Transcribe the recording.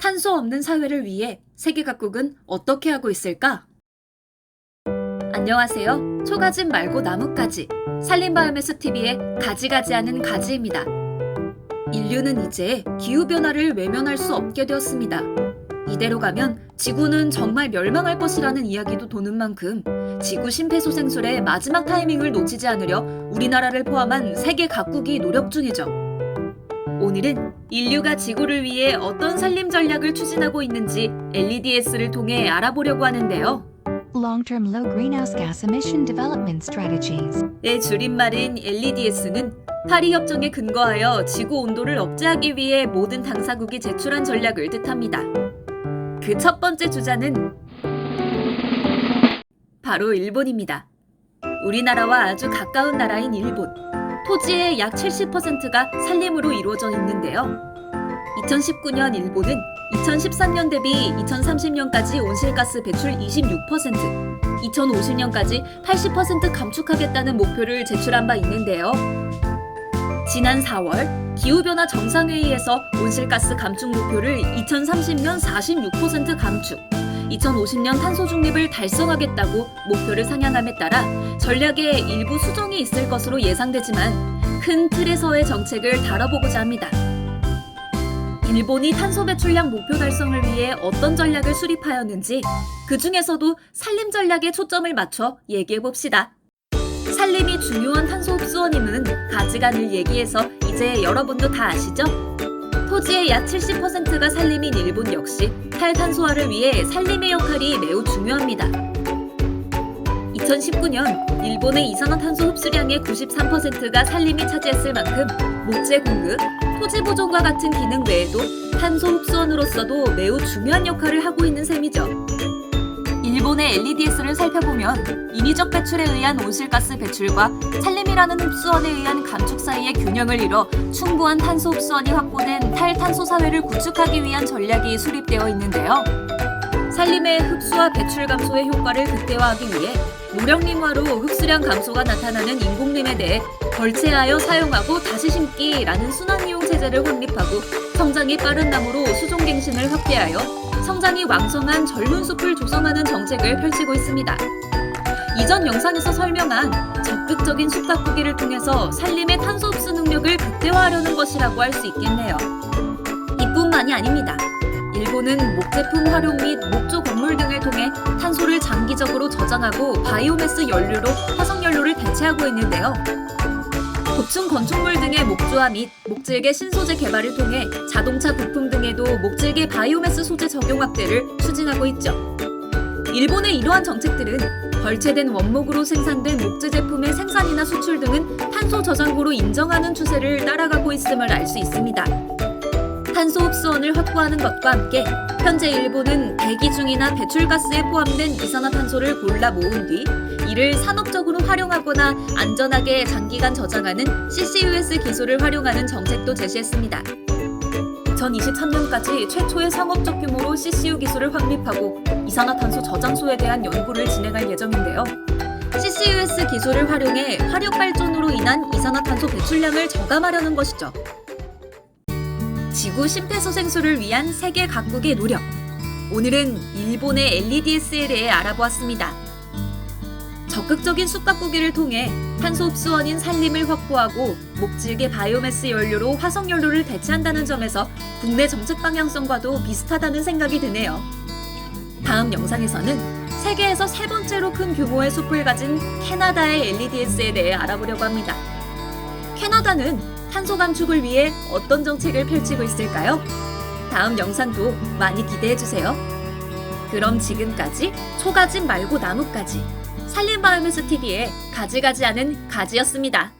탄소 없는 사회를 위해 세계 각국은 어떻게 하고 있을까? 안녕하세요. 초가집 말고 나뭇가지. 산림바이오매스 TV의 가지가지 하는 가지입니다. 인류는 이제 기후변화를 외면할 수 없게 되었습니다. 이대로 가면 지구는 정말 멸망할 것이라는 이야기도 도는 만큼 지구 심폐소생술의 마지막 타이밍을 놓치지 않으려 우리나라를 포함한 세계 각국이 노력 중이죠. 오늘은 인류가 지구를 위해 어떤 산림 전략을 추진하고 있는지 LEDS를 통해 알아보려고 하는데요. Long-term low greenhouse gas emission development strategies. 의 줄임말인 LEDS는 파리 협정에 근거하여 지구 온도를 억제하기 위해 모든 당사국이 제출한 전략을 뜻합니다. 그 첫 번째 주자는 바로 일본입니다. 우리나라와 아주 가까운 나라인 일본. 토지의 약 70%가 산림으로 이루어져 있는데요. 2019년 일본은 2013년 대비 2030년까지 온실가스 배출 26%, 2050년까지 80% 감축하겠다는 목표를 제출한 바 있는데요. 지난 4월 기후변화 정상회의에서 온실가스 감축 목표를 2030년 46% 감축, 2050년 탄소 중립을 달성하겠다고 목표를 상향함에 따라 전략에 일부 수정이 있을 것으로 예상되지만 큰 틀에서의 정책을 다뤄보고자 합니다. 일본이 탄소 배출량 목표 달성을 위해 어떤 전략을 수립하였는지 그 중에서도 산림 전략에 초점을 맞춰 얘기해 봅시다. 산림이 중요한 탄소 흡수원임은 가지간을 얘기해서 이제 여러분도 다 아시죠? 토지의 약 70%가 산림인 일본 역시 탈탄소화를 위해 산림의 역할이 매우 중요합니다. 2019년 일본의 이산화탄소 흡수량의 93%가 산림이 차지했을 만큼 목재 공급, 토지 보존과 같은 기능 외에도 탄소 흡수원으로서도 매우 중요한 역할을 하고 있는 셈이죠. 일본의 LEDS를 살펴보면 인위적 배출에 의한 온실가스 배출과 산림이라는 흡수원에 의한 감축 사이의 균형을 이뤄 충분한 탄소 흡수원이 확보된 탈탄소 사회를 구축하기 위한 전략이 수립되어 있는데요. 산림의 흡수와 배출 감소의 효과를 극대화하기 위해 노령림화로 흡수량 감소가 나타나는 인공림에 대해 벌채하여 사용하고 다시 심기라는 순환이용 체제를 확립하고 성장이 빠른 나무로 수종갱신을 확대하여 성장이 왕성한 젊은 숲을 조성하는 정책을 펼치고 있습니다. 이전 영상에서 설명한 적극적인 숲 가꾸기를 통해서 산림의 탄소 흡수 능력을 극대화하려는 것이라고 할 수 있겠네요. 이뿐만이 아닙니다. 일본은 목제품 활용 및 목조 건물 등을 통해 탄소를 장기적으로 저장하고 바이오매스 연료로 화석연료를 대체하고 있는데요. 고층 건축물 등의 목조화 및 목질개 신소재 개발을 통해 자동차 부품 등에도 목질개 바이오매스 소재 적용 확대를 추진하고 있죠. 일본의 이러한 정책들은 벌채된 원목으로 생산된 목재 제품의 생산이나 수출 등은 탄소 저장고로 인정하는 추세를 따라가고 있음을 알 수 있습니다. 탄소 흡수원을 확보하는 것과 함께 현재 일본은 대기 중이나 배출가스에 포함된 이산화탄소를 골라 모은 뒤 이를 산업적으로 활용하거나 안전하게 장기간 저장하는 CCUS 기술을 활용하는 정책도 제시했습니다. 2023년까지 최초의 상업적 규모로 CCU 기술을 확립하고 이산화탄소 저장소에 대한 연구를 진행할 예정인데요. CCUS 기술을 활용해 화력 발전으로 인한 이산화탄소 배출량을 저감하려는 것이죠. 지구 심폐소생술을 위한 세계 각국의 노력. 오늘은 일본의 LEDS에 대해 알아보았습니다. 적극적인 숲 가꾸기를 통해 탄소 흡수원인 산림을 확보하고 목질개 바이오매스 연료로 화석 연료를 대체한다는 점에서 국내 정책 방향성과도 비슷하다는 생각이 드네요. 다음 영상에서는 세계에서 세 번째로 큰 규모의 숲을 가진 캐나다의 LEDS에 대해 알아보려고 합니다. 캐나다는 탄소 감축을 위해 어떤 정책을 펼치고 있을까요? 다음 영상도 많이 기대해 주세요. 그럼 지금까지 초가집 말고 나뭇가지 산림바이오매스 TV의 가지가지 하는 가지였습니다.